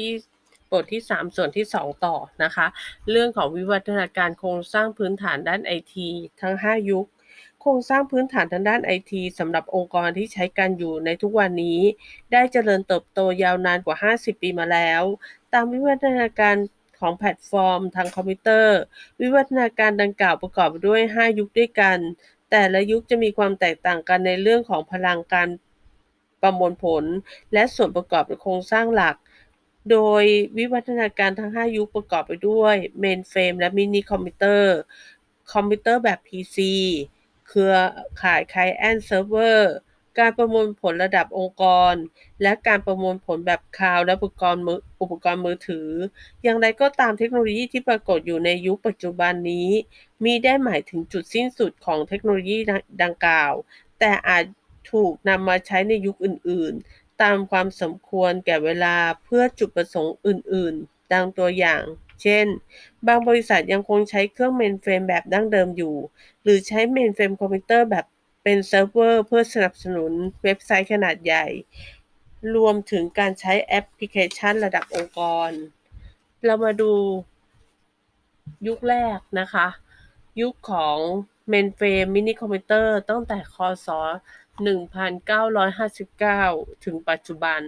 ที่บทที่ 3 ส่วนที่ 2 ต่อนะคะ เรื่องของวิวัฒนาการโครงสร้างพื้นฐานด้านไอทีทั้ง 5 ยุค โครงสร้างพื้นฐานทางด้านไอทีสำหรับองค์กรที่ใช้กันอยู่ในทุกวันนี้ ได้เจริญเติบโตยาวนานกว่า 50 ปีมาแล้ว ตามวิวัฒนาการของแพลตฟอร์ม ทางคอมพิวเตอร์ วิวัฒนาการดังกล่าวประกอบด้วย 5 ยุคด้วยกัน แต่ละยุคจะมีความแตกต่างกันในเรื่องของพลังการประมวลผล และส่วนประกอบในโครงสร้างหลัก โดยวิวัฒนาการทั้ง 5 ยุคประกอบไปด้วยเมนเฟรมและมินิคอมพิวเตอร์ คอมพิวเตอร์แบบ PC เครือข่ายไคลแอนเซิร์ฟเวอร์ การประมวลผลระดับองค์กร และการประมวลผลแบบคลาวด์และอุปกรณ์มืออุปกรณ์มือถือ อย่างไรก็ตามเทคโนโลยีที่ปรากฏอยู่ในยุคปัจจุบันนี้ มีได้หมายถึงจุดสิ้นสุดของเทคโนโลยีดังกล่าว แต่อาจถูกนำมาใช้ในยุคอื่น ตามความสมควรแก่เวลาเพื่อจุดประสงค์อื่น ๆ ดังตัวอย่าง เช่น บางบริษัทยังคงใช้เครื่องเมนเฟรมแบบดั้งเดิมอยู่ หรือใช้เมนเฟรมคอมพิวเตอร์แบบเป็นเซิร์ฟเวอร์เพื่อสนับสนุนเว็บไซต์ขนาดใหญ่ รวมถึงการใช้แอปพลิเคชันระดับองค์กร เรามาดูยุคแรกนะคะ ยุคของเมนเฟรมมินิคอมพิวเตอร์ตั้งแต่คศ 1959 ถึงปัจจุบัน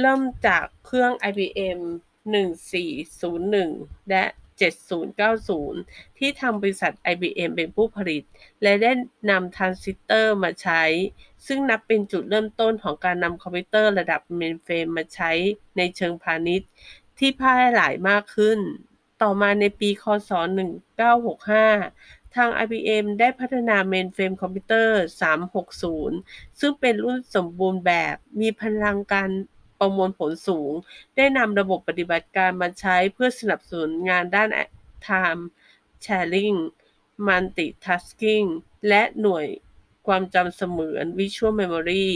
เริ่มจากเครื่อง IBM 1401 และ 7090 ที่ทางบริษัท IBM เป็นผู้ผลิต และได้นำทรานซิสเตอร์มาใช้ ซึ่งนับเป็นจุดเริ่มต้นของการนำคอมพิวเตอร์ระดับเมนเฟรมมาใช้ในเชิงพาณิชย์ ที่แพร่หลายมากขึ้น ต่อมาในปี คศ 1965 ทาง IBM ได้พัฒนาเมนเฟรมคอมพิวเตอร์ 360 ซึ่งเป็นรุ่นสมบูรณ์แบบ มีพลังการประมวลผลสูง ได้นำระบบปฏิบัติการมาใช้เพื่อสนับสนุนงานด้าน Time Sharing Multitasking และหน่วย ความจำเสมือน Visual Memory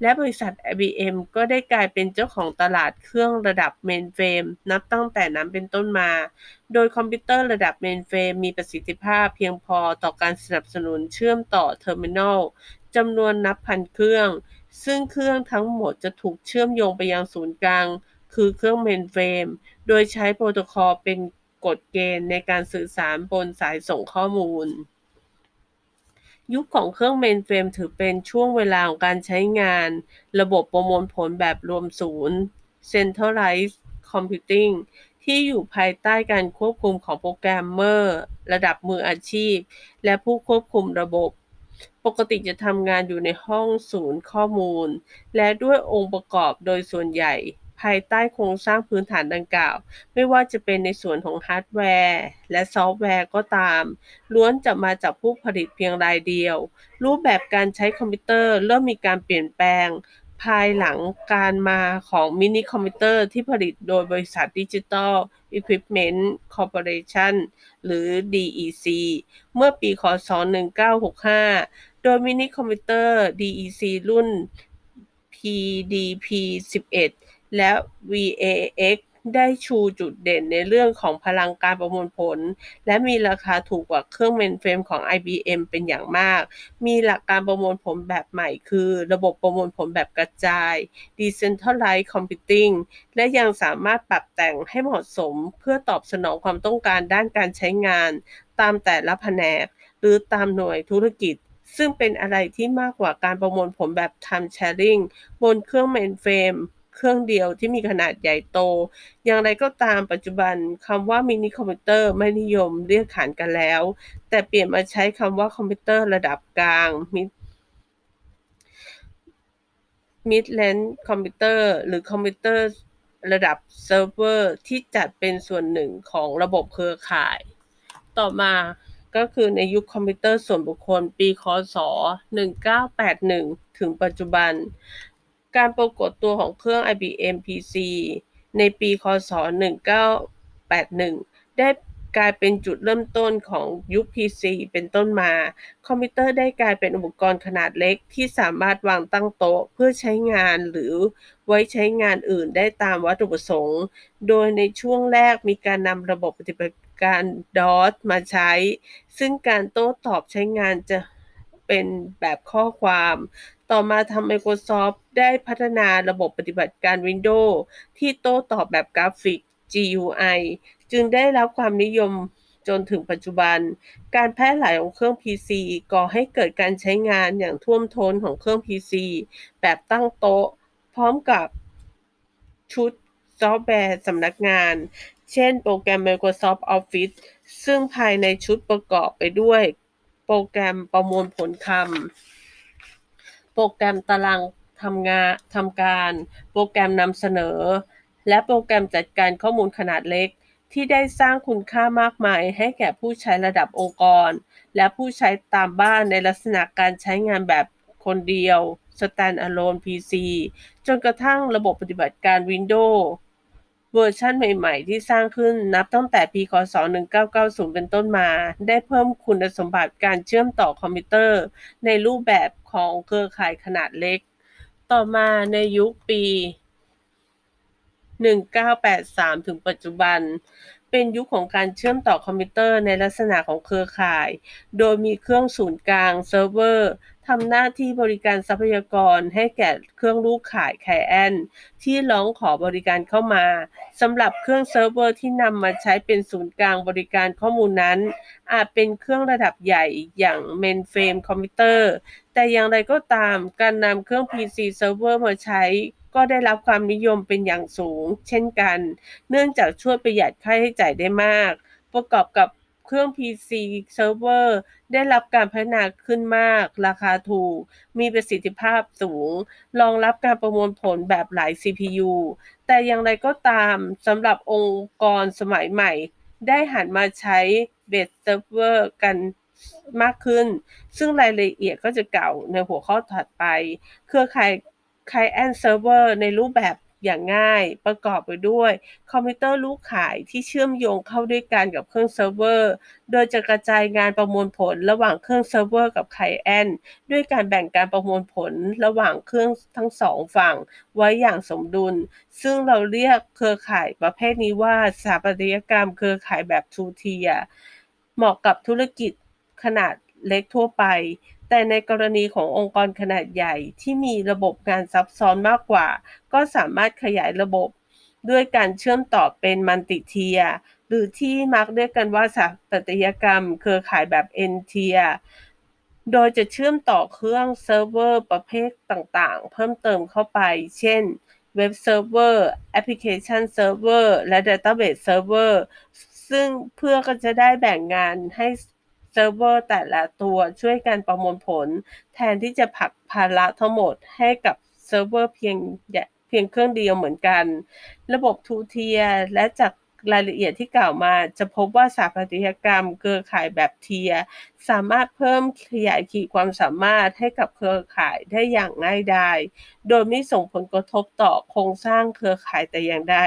และบริษัท IBM ก็ได้กลายเป็นเจ้าของตลาดเครื่องระดับเมนเฟรมนับตั้งแต่นั้นเป็นต้นมา โดยคอมพิวเตอร์ระดับเมนเฟรมมีประสิทธิภาพเพียงพอต่อการสนับสนุนเชื่อมต่อเทอร์มินอลจำนวนนับพันเครื่อง ซึ่งเครื่องทั้งหมดจะถูกเชื่อมโยงไปยังศูนย์กลาง คือเครื่องเมนเฟรมโดยใช้โปรโตคอลเป็นกฎเกณฑ์ในการสื่อสารบนสายส่งข้อมูล ยุคของเครื่องเมนเฟรมถือเป็นช่วงเวลาของการใช้งาน ระบบประมวลผลแบบรวมศูนย์ Centralized Computing ที่อยู่ภายใต้การควบคุมของโปรแกรมเมอร์ ระดับมืออาชีพ และผู้ควบคุมระบบ ปกติจะทำงานอยู่ในห้องศูนย์ข้อมูล และด้วยองค์ประกอบโดยส่วนใหญ่ ภายใต้โครงสร้างพื้นฐานดังกล่าว ไม่ว่าจะเป็นในส่วนของฮาร์ดแวร์ และซอฟต์แวร์ก็ตาม ล้วนจะมาจากผู้ผลิตเพียงรายเดียว รูปแบบการใช้คอมพิวเตอร์เริ่มมีการเปลี่ยนแปลง ภายหลังการมาของมินิคอมพิวเตอร์ที่ผลิตโดยบริษัทดิจิตอล Equipment Corporation หรือ DEC เมื่อปีคศ 1965 โดยมินิคอมพิวเตอร์ DEC รุ่น PDP-11 และ VAX ได้ชูจุดเด่นในเรื่องของพลังการประมวลผล และมีราคาถูกกว่าเครื่องเมนเฟรมของ IBM เป็นอย่างมาก มีหลักการประมวลผลแบบใหม่คือ ระบบประมวลผลแบบกระจาย Decentralized Computing และยังสามารถปรับแต่งให้เหมาะสมเพื่อตอบสนองความต้องการด้านการใช้งาน ตามแต่ละแผนก หรือตามหน่วยธุรกิจซึ่งเป็นอะไรที่มากกว่าการประมวลผลแบบ Time Sharing บนเครื่องเมนเฟรม เครื่องเดียวที่มีขนาดใหญ่โต อย่างไรก็ตามปัจจุบันคำว่ามินิคอมพิวเตอร์ไม่นิยมเรียกขานกันแล้ว แต่เปลี่ยนมาใช้คำว่าคอมพิวเตอร์ระดับกลาง Mid Range Computer หรือคอมพิวเตอร์ระดับเซิร์ฟเวอร์ที่จัดเป็นส่วนหนึ่งของระบบเครือข่าย ต่อมาก็คือในยุคคอมพิวเตอร์ส่วนบุคคลปีคศ 1981 ถึงปัจจุบัน การปรากฏตัวของเครื่อง IBM PC ในปี คศ 1981 ได้กลายเป็นจุดเริ่มต้นของยุค PC เป็นต้นมา คอมพิวเตอร์ได้กลายเป็นอุปกรณ์ขนาดเล็กที่สามารถวางตั้งโต๊ะเพื่อใช้งานหรือไว้ใช้งานอื่นได้ตามวัตถุประสงค์ โดยในช่วงแรกมีการนำระบบปฏิบัติการ DOS มาใช้ ซึ่งการโต้ตอบใช้งานจะเป็นแบบข้อความ ต่อมาทาง Microsoft ได้พัฒนาระบบปฏิบัติการ Windows ที่โต้ตอบแบบกราฟิก GUI จึงได้รับความนิยมจนถึงปัจจุบัน การแพร่หลายของเครื่อง PC ก่อให้เกิดการใช้งานอย่างท่วมท้นของเครื่อง PC แบบตั้งโต๊ะ พร้อมกับชุดซอฟต์แวร์สำนักงาน เช่นโปรแกรม Microsoft Office ซึ่งภายในชุดประกอบไปด้วย โปรแกรมประมวลผลคำ โปรแกรมตารางทำงานทำการ โปรแกรมนำเสนอ และโปรแกรมจัดการข้อมูลขนาดเล็ก ที่ได้สร้างคุณค่ามากมายให้แก่ผู้ใช้ระดับองค์กร และผู้ใช้ตามบ้านในลักษณะการใช้งานแบบคนเดียว Standalone PC จนกระทั่งระบบปฏิบัติการ Windows เวอร์ชันใหม่ๆ ที่สร้างขึ้นนับตั้งแต่ปีคศ 1990 เป็นต้นมา ได้เพิ่มคุณสมบัติการเชื่อมต่อคอมพิวเตอร์ ในรูปแบบ ของเครือข่ายขนาดเล็ก ต่อมาในยุคปี 1983 ถึงปัจจุบัน เป็นยุคของการเชื่อมต่อคอมพิวเตอร์ในลักษณะของเครือข่าย โดยมีเครื่องศูนย์กลางเซิร์ฟเวอร์ ทำหน้าที่บริการทรัพยากรให้แก่เครื่องลูกขายไคแอนที่ร้องขอบริการเข้ามาสำหรับเครื่องเซิร์ฟเวอร์ที่นำมาใช้เป็นศูนย์กลางบริการข้อมูลนั้น อาจเป็นเครื่องระดับใหญ่อย่างเมนเฟรมคอมพิวเตอร์ แต่อย่างไรก็ตามการนำเครื่อง PC Server มาใช้ก็ได้รับความนิยมเป็นอย่างสูง เช่นกัน เนื่องจากช่วยประหยัดค่าใช้จ่ายได้มาก ประกอบกับเครื่อง PC Server ได้รับการพัฒนาขึ้นมาก ราคาถูก มีประสิทธิภาพสูง รองรับการประมวลผลแบบหลาย CPU แต่อย่างไรก็ตามสำหรับองค์กรสมัยใหม่ ได้หันมาใช้เบสเซิร์ฟเวอร์กันมากขึ้น ซึ่งรายละเอียดก็จะเก่าในหัวข้อถัดไป เครือข่าย Client Server ในรูปแบบ อย่างง่าย ประกอบไปด้วย คอมพิวเตอร์ลูกขายที่เชื่อมโยงเข้าด้วยกันกับเครื่องเซิร์ฟเวอร์ โดยจะกระจายงานประมวลผลระหว่างเครื่องเซิร์ฟเวอร์กับไคลเอนด้วยการแบ่งการประมวลผลระหว่างเครื่องทั้งสองฝั่งไว้อย่างสมดุล ซึ่งเราเรียกเครือข่ายประเภทนี้ว่าสถาปัตยกรรมเครือข่ายแบบทูเทียเหมาะกับธุรกิจขนาดเล็กทั่วไป แต่ในกรณีขององค์กรขนาดใหญ่ที่มีระบบงานซับซ้อนมากกว่า ก็สามารถขยายระบบ ด้วยการเชื่อมต่อเป็นมัลติเทีย หรือที่มักเรียกกันว่าสถาปัตยกรรม เครือข่ายแบบ N เทียโดยจะเชื่อมต่อเครื่องเซิร์ฟเวอร์ประเภทต่างๆ เพิ่มเติมเข้าไป เช่นเว็บเซิร์ฟเวอร์แอปพลิเคชันเซิร์ฟเวอร์และดัตต้าเบสเซิร์ฟเวอร์ซึ่งเพื่อก็จะได้แบ่งงานให้ ซิร์ฟเวอร์แต่ละตัวช่วยกันประมวลผล แทนที่จะผลักภาระทั้งหมดให้กับเซิร์ฟเวอร์เพียงเพียงเครื่องเดียวเหมือนกัน ระบบทูเทียและจาก รายละเอียดที่กล่าวมา จะพบว่าสถาปัตยกรรมเครือข่ายแบบเทีย สามารถเพิ่มขยายขีดความสามารถให้กับเครือข่ายได้อย่างง่ายดายโดยไม่ส่งผลกระทบต่อโครงสร้างเครือข่ายแต่อย่างใด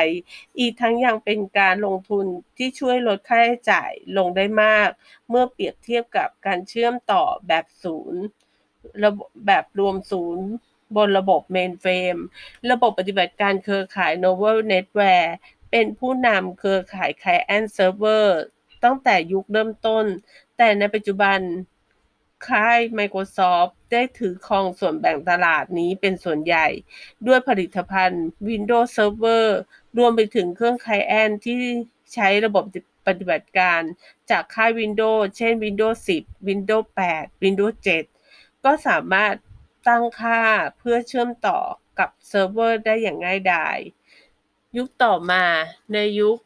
อีกทั้งยังเป็นการลงทุนที่ช่วยลดค่าใช้จ่ายลงได้มาก เมื่อเปรียบเทียบกับการเชื่อมต่อแบบศูนย์ระบบแบบรวมศูนย์บนระบบเมนเฟรม ระบบปฏิบัติการเครือข่าย Novel Netware เป็นผู้นำเครือข่าย Client Server ตั้งแต่ยุคเริ่มต้น แต่ในปัจจุบันค่าย Microsoft ได้ถือครองส่วนแบ่งตลาดนี้เป็นส่วนใหญ่ ด้วยผลิตภัณฑ์ Windows Server รวมไปถึงเครื่อง Client ที่ใช้ระบบปฏิบัติการจากค่าย Windows เช่น Windows 10 Windows 8 Windows 7 ก็สามารถตั้งค่าเพื่อเชื่อมต่อกับเซิร์ฟเวอร์ได้อย่างง่ายดาย ยุคต่อมาในยุค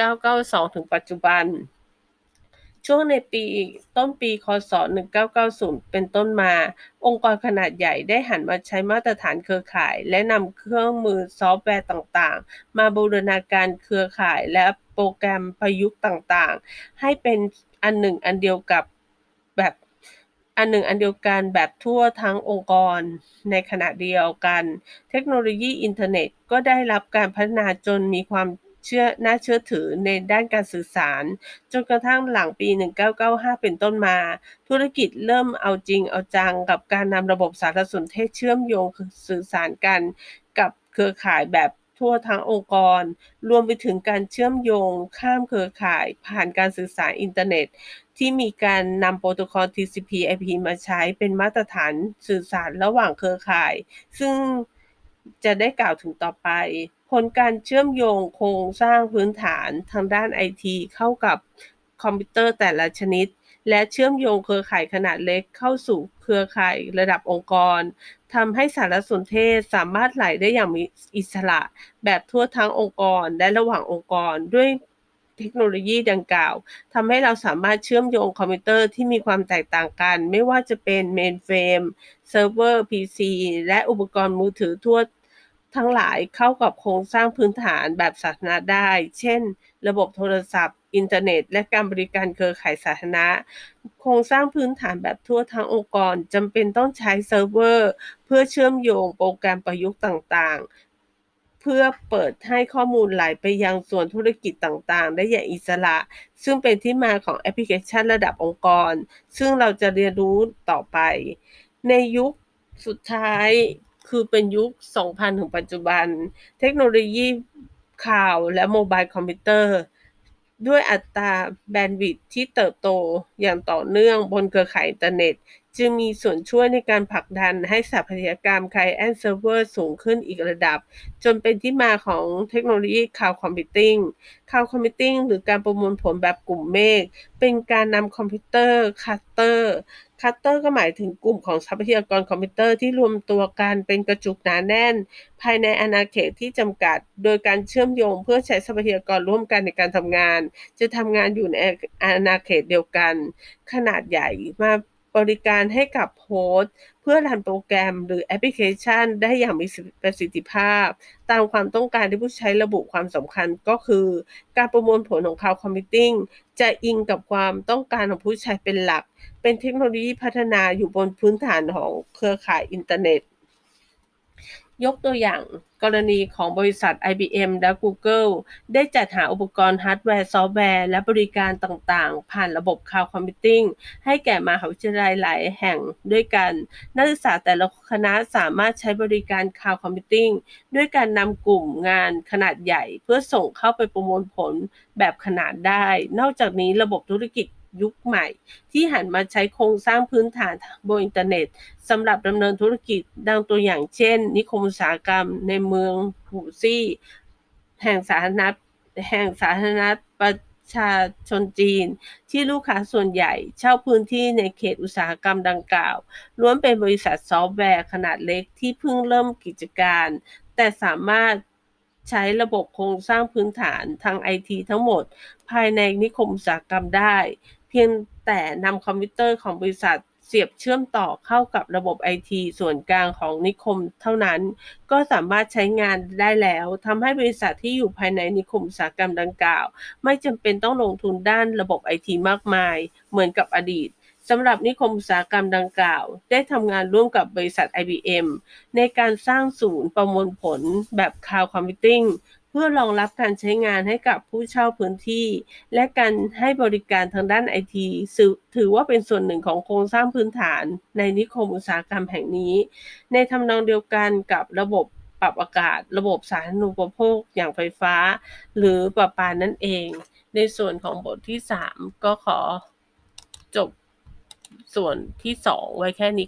1992 ถึงปัจจุบัน ช่วงในปีต้นปีคศ 1990 เป็นต้นมา องค์กรขนาดใหญ่ได้หันมาใช้มาตรฐานเครือข่าย และนำเครื่องมือซอฟต์แวร์ต่างๆ มาบูรณาการเครือข่ายและโปรแกรมประยุกต์ต่างๆ ให้เป็นอันหนึ่งอันเดียวกับแบบ อันหนึ่งอันเดียวกันแบบทั่วทั้งองค์กร ในขณะเดียวกัน เทคโนโลยีอินเทอร์เน็ตก็ได้รับการพัฒนาจนมีความเชื่อน่าเชื่อถือในด้านการสื่อสาร จนกระทั่งหลังปี 1995 เป็นต้นมา ธุรกิจเริ่มเอาจริงเอาจังกับการนำระบบสารสนเทศเชื่อมโยงสื่อสารกัน กับเครือข่ายแบบ ทั่วทั้งองค์กร รวมไปถึงการเชื่อมโยงข้ามเครือข่ายผ่านการสื่อสารอินเทอร์เน็ต ที่มีการนำโปรโตคอล TCP/IP มาใช้เป็นมาตรฐานสื่อสารระหว่างเครือข่าย ซึ่งจะได้กล่าวถึงต่อไป ผลการเชื่อมโยงโครงสร้างพื้นฐานทางด้านไอทีเข้ากับคอมพิวเตอร์แต่ละชนิด และเชื่อมโยงเครือข่ายขนาดเล็กเข้าสู่เครือข่ายระดับองค์กรทำให้สารสนเทศสามารถไหลได้อย่างมีอิสระ แบบทั่วทั้งองค์กรและระหว่างองค์กรด้วยเทคโนโลยีดังกล่าวทำให้เราสามารถเชื่อมโยงคอมพิวเตอร์ที่มีความแตกต่างกัน ไม่ว่าจะเป็นเมนเฟรมเซิร์ฟเวอร์ PC และอุปกรณ์มือถือทั่วทั้งหลายเข้ากับโครงสร้างพื้นฐานแบบสาธารณะได้ เช่น ระบบโทรศัพท์ อินเทอร์เน็ต และการบริการเครือข่ายสาธารณะ โครงสร้างพื้นฐานแบบทั่วทั้งองค์กรจำเป็นต้องใช้เซิร์ฟเวอร์ เพื่อเชื่อมโยงโปรแกรมประยุกต์ต่างๆ เพื่อเปิดให้ข้อมูลไหลไปยังส่วนธุรกิจต่างๆ ได้อย่างอิสระ ซึ่งเป็นที่มาของแอปพลิเคชันระดับองค์กร ซึ่งเราจะเรียนรู้ต่อไป ในยุคสุดท้ายคือเป็นยุค 2000 ถึงปัจจุบัน เทคโนโลยีข่าวและโมบายคอมพิวเตอร์ ด้วยอัตราแบนด์วิดต์ที่เติบโตอย่างต่อเนื่องบนเครือข่ายอินเทอร์เน็ต จึงมีส่วนช่วยในการผลักดันให้สถาปัตยกรรม Client Server สูงขึ้นอีกระดับ จนเป็นที่มาของเทคโนโลยี Cloud Computing Cloud Computing หรือการประมวลผลแบบกลุ่มเมฆเป็นการนำคอมพิวเตอร์คัสเตอร์ คลัสเตอร์ก็หมายถึงกลุ่มของทรัพยากรคอมพิวเตอร์ที่รวมตัวกันเป็นกระจุกหนาแน่น ภายในอาณาเขตที่จำกัด โดยการเชื่อมโยงเพื่อใช้ทรัพยากรร่วมกันในการทำงาน จะทำงานอยู่ในอาณาเขตเดียวกัน ขนาดใหญ่มาบริการให้กับโฮสต์เพื่อรันโปรแกรมหรือแอปพลิเคชันได้อย่างมีประสิทธิภาพ ตามความต้องการที่ผู้ใช้ระบุความสำคัญก็คือ การประมวลผลของ Cloud Computing จะอิงกับความต้องการของผู้ใช้เป็นหลัก เป็นเทคโนโลยีพัฒนาอยู่บนพื้นฐานของเครือข่ายอินเทอร์เน็ต ยกตัวอย่างกรณีของบริษัท IBM และ Google ได้จัดหาอุปกรณ์ฮาร์ดแวร์ซอฟต์แวร์ และบริการต่างๆ ผ่านระบบ Cloud Computing ให้แก่มหาวิทยาลัยหลายแห่งด้วยกัน นักศึกษาแต่ละคณะสามารถใช้บริการ Cloud Computing ด้วยการนำกลุ่มงานขนาดใหญ่ เพื่อส่งเข้าไปประมวลผลแบบขนาดได้ นอกจากนี้ระบบธุรกิจ ยุคใหม่ ที่หันมาใช้โครงสร้างพื้นฐานบนอินเทอร์เน็ตสำหรับดำเนินธุรกิจดังตัวอย่างเช่น นิคมอุตสาหกรรมในเมืองหูซี่ แห่งสาธารณรัฐแห่งสาธารณรัฐประชาชนจีน ที่ลูกค้าส่วนใหญ่เช่าพื้นที่ในเขตอุตสาหกรรมดังกล่าวล้วนเป็นบริษัทซอฟต์แวร์ขนาดเล็กที่เพิ่งเริ่มกิจการ แต่สามารถใช้ระบบโครงสร้างพื้นฐานทางไอทีทั้งหมด ภายในนิคมอุตสาหกรรมได้ เพียงแต่นำคอมพิวเตอร์ของบริษัทเสียบเชื่อมต่อเข้ากับระบบไอทีส่วนกลางของนิคมเท่านั้น ก็สามารถใช้งานได้แล้วทำให้บริษัทที่อยู่ภายในนิคมอุตสาหกรรมดังกล่าว ไม่จำเป็นต้องลงทุนด้านระบบไอทีมากมาย เหมือนกับอดีตสำหรับนิคมอุตสาหกรรมดังกล่าว ได้ทำงานร่วมกับบริษัท IBM ในการสร้างศูนย์ประมวลผลแบบ Cloud Computing เพื่อรองรับการใช้งานให้กับผู้เช่าพื้นที่ และการให้บริการทางด้านไอทีถือว่าเป็นส่วนหนึ่งของโครงสร้างพื้นฐานในนิคมอุตสาหกรรมแห่งนี้ ในทำนองเดียวกันกับระบบปรับอากาศ ระบบสาธารณูปโภค อย่างไฟฟ้า หรือประปานั่นเอง ในส่วนของบทที่ 3 ก็ขอจบส่วนที่ 2 ไว้แค่นี้